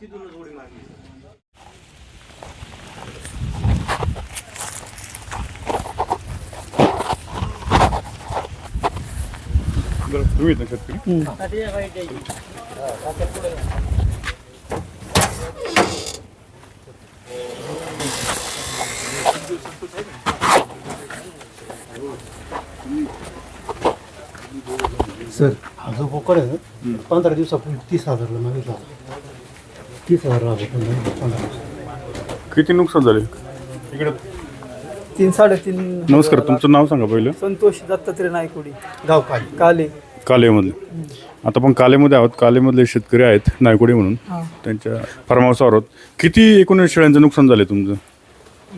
तिथूनच उडी मारली. बरं तुम्ही आहेत ना शेतकरी? सर जो बोकड आहे ना, पंधरा दिवसापूर्वी तीस हजारला मागितला होता. तीस हजार लागले पंधरा दिवस किती नुकसान झाले? इकडे तीन साडेतीन नमस्कार तुमचं नाव सांगा पहिलं. संतोष दत्तात्रय नायकोडी. गाव काली. काले. कालेमधले. आता पण कालेमध्ये आहोत. कालेमधले शेतकरी आहेत नायकोडी म्हणून. त्यांच्या फार्म हाऊसवर आहोत. किती एकूण शेळ्यांचं नुकसान झालं तुमचं?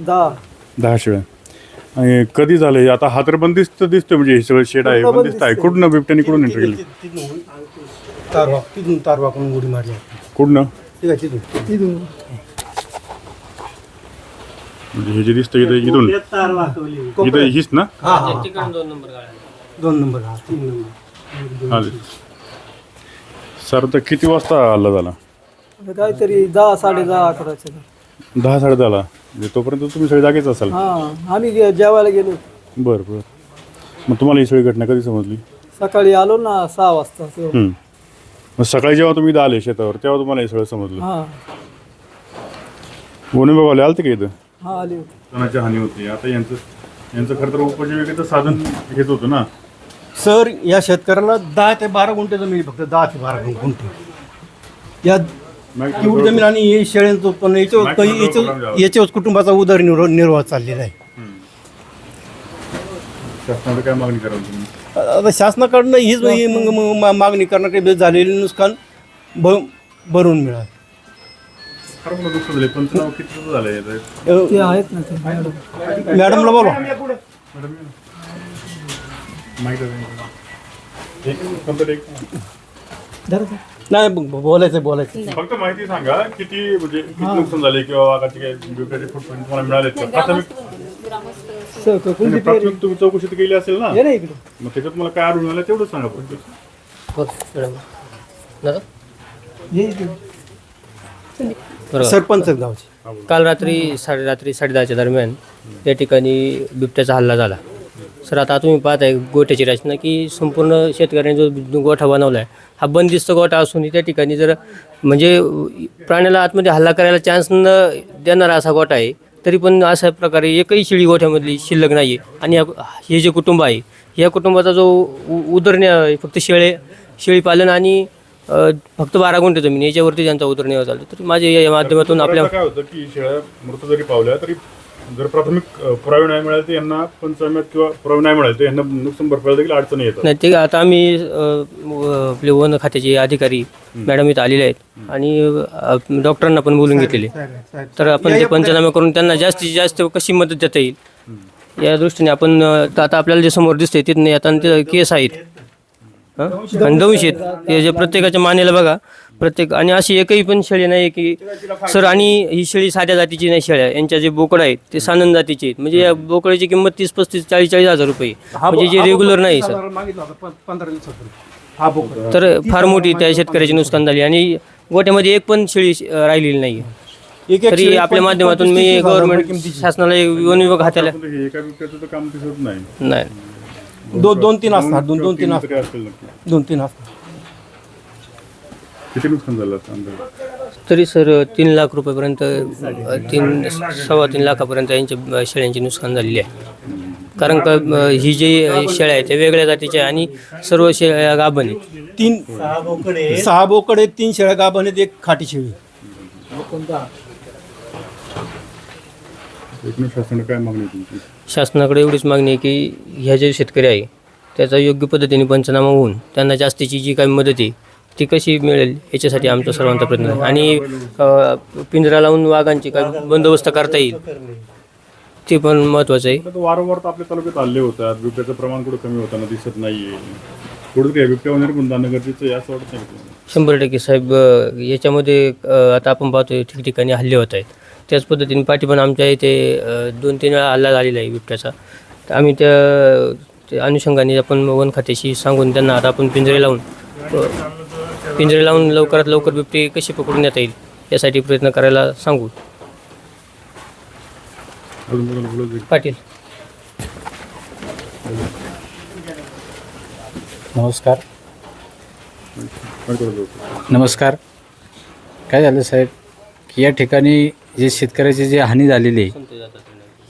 दहा. दहा शेळ्या. आणि कधी झालं आता हा तर बंदिस्त दिसतोय म्हणजे हे सगळं शेड आहे बंदिस्त आहे. कुठनं बिबट्याने कुठून एंटर केलं तिथून तारवा तिथून तारवा करून उडी मारली कुठनं? ठीक आहे तिथून. तिथून. म्हणजे हे जे दिसतं इथं इथून. इथं हीच ना? हा हा. दोन नंबर हा तीन नंबर. आले. सर तर किती वाजता हल्ला झाला? काहीतरी दहा साडे दहा अकराच्या. दहा साडे दहाला. म्हणजे तोपर्यंत तुम्ही सगळे जागेच असाल. हा आम्ही गे- जेवायला गेलो. बरं बरं. मग तुम्हाला ही सगळी घटना कधी समजली? सकाळी आलो ना सहा वाजता तेव्हा. हम्म. मग सकाळी जेव्हा तुम्ही इथं आले शेतावर तेव्हा तुम्हाला हे सगळं समजलं? हा. वन विभागाला आलते का इथं? हा आले होते. तणाची हानी होती. आता यांचं यांचं खरं तर उपजीविकेचं साधन हेच होतं ना. सर या शेतकऱ्याला दहा ते बारा गुंठे जमीन आहे फक्त. दहा ते बारा गुंठे. या एवढी जमीन आणि हे शेळ्यांचं उत्पन्न याच्यावर काही याच्यावर याच्यावर कुटुंबाचा उदरनिर्वाह निर्वाह चाललेला आहे. शासनाकडे काय मागणी कराल तुम्ही? आता शासनाकडनं हीच ही मग- मग मा- मागणी करण्याकडे झालेले नुकसान भ भरून मिळाल. फार मोठं दुःख झाले पंचनामा किती झाले ते आहेत ना ते मॅडम. मॅडमला बोलवा. माहिती आहे. एक फक्त एक धरा ते. नाही ब- बोलायचं बोलायचं फक्त माहिती सांगा किती म्हणजे किती नुकसान झाले किंवा वाघाचे काय बिबट्याचे फुटप्रिंट तुम्हाला मिळाले का? प्राथमिक सर, क- कोणती पेरी? प्राथमिक तुम्ही चौकशी तर केली असेल ना? ये ना इकडे. मग त्याच्यात मला काय आढळून आलं तेवढं सांगा फक्त. ये इकडे. बरोबर. सरपंच आहेत गावचे. काल रात्री साडे रात्री साडेदहाच्या दरम्यान या ठिकाणी बिबट्याचा हल्ला झाला. सर आता तुम्ही पाहताय गोठ्याची रचना की संपूर्ण शेतकऱ्यांनी जो गोठा बनवला आहे हा बंदिस्त गोठा असून त्या ठिकाणी जर म्हणजे प्राण्याला आतमध्ये हल्ला करायला चान्स न देणारा असा गोठा आहे तरी पण अशा प्रकारे एकही शेळी गोठ्यामधली शिल्लक नाही आहे आणि हे जे कुटुंब आहे या कुटुंबाचा जो उ उदरनिर्वाह फक्त शेळे शेळीपालन आणि अ, फक्त बारा गुंठे जमीन याच्यावरती त्यांचा उदरनिर्वाह चालतो तर माझे या माध्यमातून आपल्या काय होतं की शेळ्या मृत जरी पावल्या तरी जर प्राथमिक पुरावे नाही मिळाले तर यांना पंचनाम्यात किंवा पुरावे नाही मिळाले तर यांना नुकसान भरपाई देखील अडचणी येतात. नाही ते आता आम्ही अ, आपले वन खात्याचे अधिकारी मॅडम इथं आलेले आहेत आणि अ, डॉक्टरांना पण बोलून घेतलेले. तर आपण ते पंचनामे करून त्यांना जास्तीत जास्त कशी मदत देता येईल? या दृष्टीने आपण अ, आता आपल्याला जे समोर दिसते तिथं आता ते केस आहेत. हं? आणि दंश आहेत. ते जे प्रत्येकाच्या मानेला बघा प्रत्येक आणि अशी एकही पण शेळी नाही की सर आणि ही शेळी साध्या जातीची नाही शेळ्या. यांच्या जे बोकड आहेत ते सानंद जातीचे आहेत. म्हणजे या बोकडाची किंमत तीस पस्तीस चाळीस चाळीस हजार रुपये. म्हणजे जे रेग्युलर नाही सर. हा तर फार मोठी त्या शेतकऱ्याची नुकसान झाली. आणि गोट्यामध्ये एक पण शेळी राहिलेली नाही तरी आपल्या माध्यमातून मी गव्हर्नमेंट. शासनाला वन विभाग हाताला हे नाही. नाही. दोन दोन तीन असतात दोन दोन तीन असतात दोन तीन असतात किती नुकसान झालं असं अंदाजे? तरी सर तीन लाख रुपयेपर्यंत अ, तीन सव्वा तीन लाखापर्यंत यांच्या अ, शेळ्यांची नुकसान झालेली आहे. कारण का अ, ही जी शेळ्या आहेत त्या वेगळ्या जातीच्या आहे आणि सर्व शेळ्या गाभण आहेत. तीन सहा बोकड आहेत. तीन शेळ्या गाभण आहेत एक खाटी शेळी. एकूण शासनाने काय मागणी आहे तुमची? शासनाकडे एवढीच मागणी आहे की ह्या जे शेतकरी आहे त्याचा योग्य पद्धतीने पंचनामा होऊन त्यांना जास्तीची जी काही मदत आहे ती कशी मिळेल याच्यासाठी आमचा सर्वांचा प्रयत्न आहे. आणि पिंजरा लावून वाघांची काय बंदोबस्त करता येईल ते पण महत्त्वाचं आहे. वारंवार तर आपल्या तालुक्यात हल्ले होतात. बिबट्याचं प्रमाण कुठं कमी होताना दिसत नाहीये. कुठं बिबट्या वगैरे पण जाणं गरजेचं आहे असं वाटत नाही का तुम्हाला? शंभर टक्के साहेब अ, याच्यामध्ये अ, आता आपण पाहतोय ठिकठिकाणी हल्ले होत आहेत. त्याच पद्धतीने पाठी पण आमच्या इथे अ, दोन तीन वेळा हल्ला झालेला आहे बिबट्याचा. तर आम्ही त्या त्या अनुषंगाने आपण वन खात्याशी सांगून त्यांना आता आपण पिंजरे लावून अ, पिंजरे लावून लवकरात लवकर बिबटी कशी पकडून येता येईल यासाठी प्रयत्न करायला सांगू. पाटील. नमस्कार. नमस्कार. काय झालं साहेब? की या ठिकाणी जे शेतकऱ्याची जी हानी झालेली आहे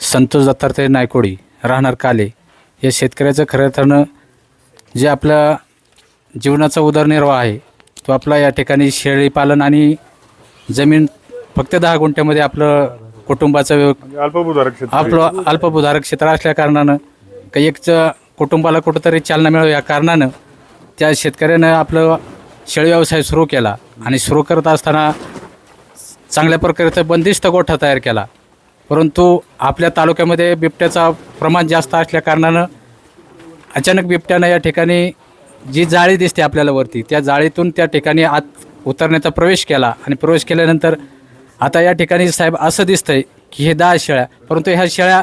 संतोष दत्तात्रय नायकोडी राहणार काले या शेतकऱ्याचं खऱ्या अर्थानं जे आपल्या जीवनाचा उदरनिर्वाह आहे तो आपला या ठिकाणी शेळीपालन आणि जमीन फक्त दहा गुंठ्यामध्ये आपलं कुटुंबाचं व्यव म्हणजे अल्पभूधारक शेतकरी. आपलं अल्पभूधारक क्षेत्र असल्या कारणानं काही एक च- कुटुंबाला कुठंतरी चालना मिळावी या कारणानं त्या शेतकऱ्यानं आपलं शेळी व्यवसाय सुरू केला आणि सुरू करत असताना चांगल्या प्रकारचा बंदिस्त गोठा तयार केला परंतु आपल्या तालुक्यामध्ये बिबट्याचा प्रमाण जास्त असल्या कारणानं अचानक बिबट्यानं या ठिकाणी जी जाळी दिसते आपल्याला वरती त्या जाळीतून त्या ठिकाणी आत उतरण्याचा प्रवेश केला आणि प्रवेश केल्यानंतर आता या ठिकाणी साहेब असं दिसतंय की हे दहा शेळ्या परंतु ह्या शेळ्या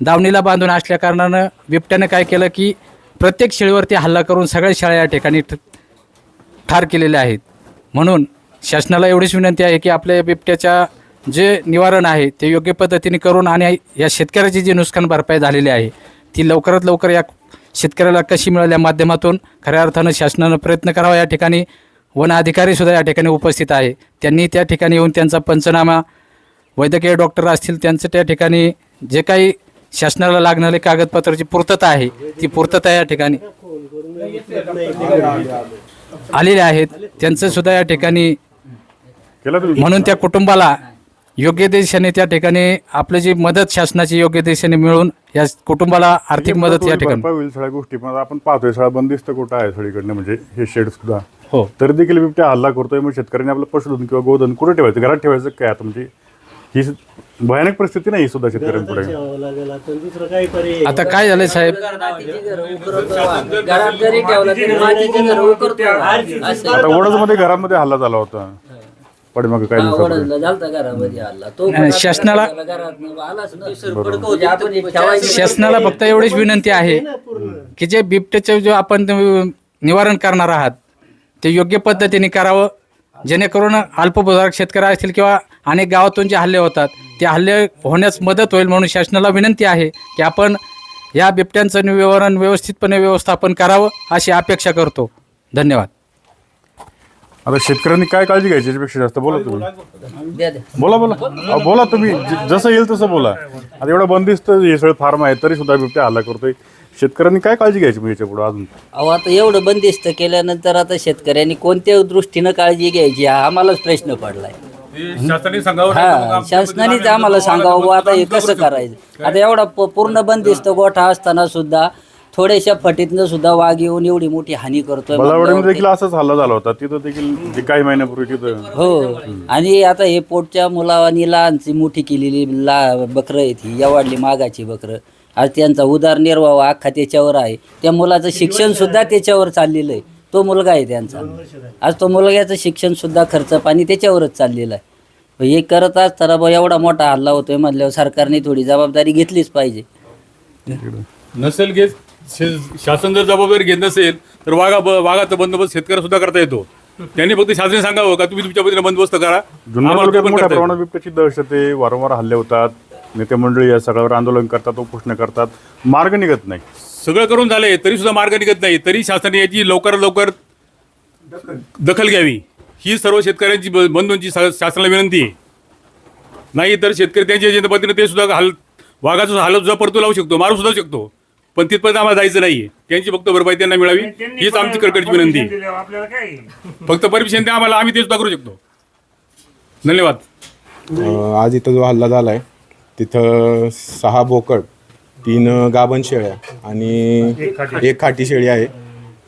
दावणीला बांधून असल्या कारणानं बिबट्यानं काय केलं की प्रत्येक शेळीवरती हल्ला करून सगळ्या शेळ्या या ठिकाणी ठार केलेल्या आहेत. म्हणून शासनाला एवढीच विनंती आहे की आपल्या बिबट्याच्या जे निवारण आहे ते योग्य पद्धतीने करून आणि या शेतकऱ्याची जी नुकसान भरपाई झालेली आहे ती लवकरात लवकर या शेतकऱ्याला कशी मिळेल या माध्यमातून? खऱ्या अर्थानं शासनानं प्रयत्न करावा या ठिकाणी. वन अधिकारीसुद्धा या ठिकाणी उपस्थित आहे. त्यांनी त्या ठिकाणी येऊन त्यांचा पंचनामा वैद्यकीय डॉक्टर असतील त्यांचं त्या ठिकाणी जे काही शासनाला लागणारे कागदपत्राची पूर्तता आहे ती पूर्तता या ठिकाणी आलेले आहेत. त्यांचं सुद्धा या ठिकाणी म्हणून त्या कुटुंबाला योग्य दिशेने त्या ठिकाणी आपली जी मदत शासनाची योग्य दिशेने मिळून या कुटुंबाला आर्थिक मदत या ठिकाणी भरपाई होईल सगळ्या गोष्टी. पण आपण पाहतोय सगळा बंदिस्त कोटा आहे सगळीकडनं म्हणजे हे शेड सुद्धा. हो. तरी देखील बिबट्या हल्ला करतोय मग शेतकऱ्यांनी आपलं पशुधन किंवा गोधन कुठे ठेवायचं? घरात ठेवायचं काय? आता म्हणजे ही भयानक परिस्थिती नाही ही सुद्धा शेतकऱ्यांपुढे आता काय झालंय साहेब? घरात जरी ठेवलं तरी मातीचे घर उकरतो असं आता ओढजमध्ये घरामध्ये हल्ला झाला होता. पाठीमागे काही दिवसापूर्वी वडदला झालता घरामध्ये आला. तो नाही, शासनाला- घरात आलाच ना. म्हणजे आपण हे ठेवायचं शासनाला फक्त एवढीच विनंती आहे की जे बिबट्याचे जो आपण निवारण करणार आहात ते योग्य पद्धतीने करावं. जेणेकरून अल्पभूधारक शेतकरी असतील किंवा अनेक गावातून जे हल्ले होतात ते हल्ले होण्यास मदत होईल म्हणून शासनाला विनंती आहे की आपण या बिबट्यांचं निवारण व्यवस्थितपणे व्यवस्थापन करावं अशी अपेक्षा करतो. धन्यवाद. आता शेतकऱ्यांनी काय काळजी घ्यायची याच्यापेक्षा जास्त? बोला तुम्ही. बोला बोला. अहो, बोला तुम्ही. ज- जसं येईल तसं बोला. आता एवढा बंदिस्त हे सगळं फार्म आहे तरी सुद्धा बिबट्या हल्ला करतोय. शेतकऱ्यांनी काय काळजी घ्यायची मग याच्यापुढे अजून? अहो आता एवढं बंदिस्त केल्यानंतर आता शेतकऱ्यांनी कोणत्या दृष्टीनं काळजी घ्यायची? हा आम्हालाच प्रश्न पडलाय. हा शासनानेच आम्हाला सांगावं बुवा आता हे कसं करायचं? आता एवढा प- पूर्ण बंदिस्त गोठा असताना सुद्धा थोड्याशा फटीतनं सुद्धा वाघ येऊन एवढी मोठी हानी करतोय. बलावडीमध्ये म्हणल्यावर देखील असाच हल्ला झाला होता. तिथं देखील जे काही महिन्यापूर्वी तिथं हो. आणि आता हे पोटच्या मुलावानी लहानची मोठी केलेली ला बकरं आहे ती या वाढली मागाची बकरं. आज त्यांचा उदारनिर्वाह अख्खा त्याच्यावर आहे. त्या मुलाचं शिक्षण सुद्धा त्याच्यावर चाललेलं आहे. तो मुलगा आहे त्यांचा. आज तो मुलग्याचं शिक्षण सुद्धा खर्च पाणी त्याच्यावरच चाललेलं आहे. हे करत असताना एवढा मोठा हल्ला होतोय म्हणल्यावर सरकारने थोडी जबाबदारी घेतलीच पाहिजे. नसेल घेत शे- शासन जर जबाबदारी घेत नसेल तर वाघा ब- वाघाचा बंदोबस्त शेतकऱ्याला सुद्धा करता येतो. त्यांनी फक्त शासनाने सांगावं का तुम्ही तुमच्या पद्धतीने बंदोबस्त करा? जुन्नर आम्हाला तालुक्यात पण मोठ्या करता येतं. प्रमाणात बिबट्याची दहशत आहे वारंवार हल्ले होतात. नेते मंडळी या सगळ्यावर आंदोलन करतात उपोषण करतात. मार्ग निघत नाही. सगळं करून झाले तरी सुद्धा मार्ग निघत नाही. तरी शासनाने याची लवकरात लवकर दखल घ्यावी. ही सर्व शेतकऱ्यांची ब- बंधूंची शासनाला विनंती आहे. नाही तर शेतकरी त्यांच्या पद्धतीने ते सुद्धा हाल वाघाचं हालत सुद्धा परतू लावू शकतो मारू सुद्धा शकतो. पण तिथपर्यंत आम्हाला जायचं नाहीये. त्यांची फक्त भरपाई त्यांना मिळावी. हीच आमची कडकडची विनंती आहे. फक्त परमिशन द्या आम्हाला आम्ही ते सुद्धा करू शकतो. धन्यवाद. अ, आज इथं जो हल्ला झाला आहे तिथं सहा बोकड तीन गाभण शेळ्या आणि एक खाटी शेळी. आहे.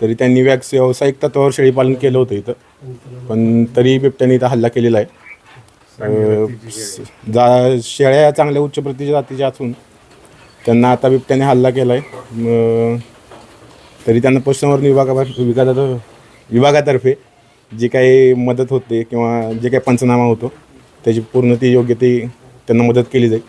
तरी त्यांनी व्यावसायिक तत्वावर शेळीपालन केलं होतं इथं. पण तरी बिबट्याने इथं हल्ला केलेला आहे. जा शेळ्या चांगल्या उच्च प्रतीच्या जातीच्या असून त्यांना आता बिबट्याने हल्ला केला आहे तरी त्यांना पशुसंवर्धन विभागा विभागात विभागातर्फे जी काही मदत होते किंवा जे काही पंचनामा होतो त्याची पूर्ण ती योग्य ती त्यांना मदत केली जाईल.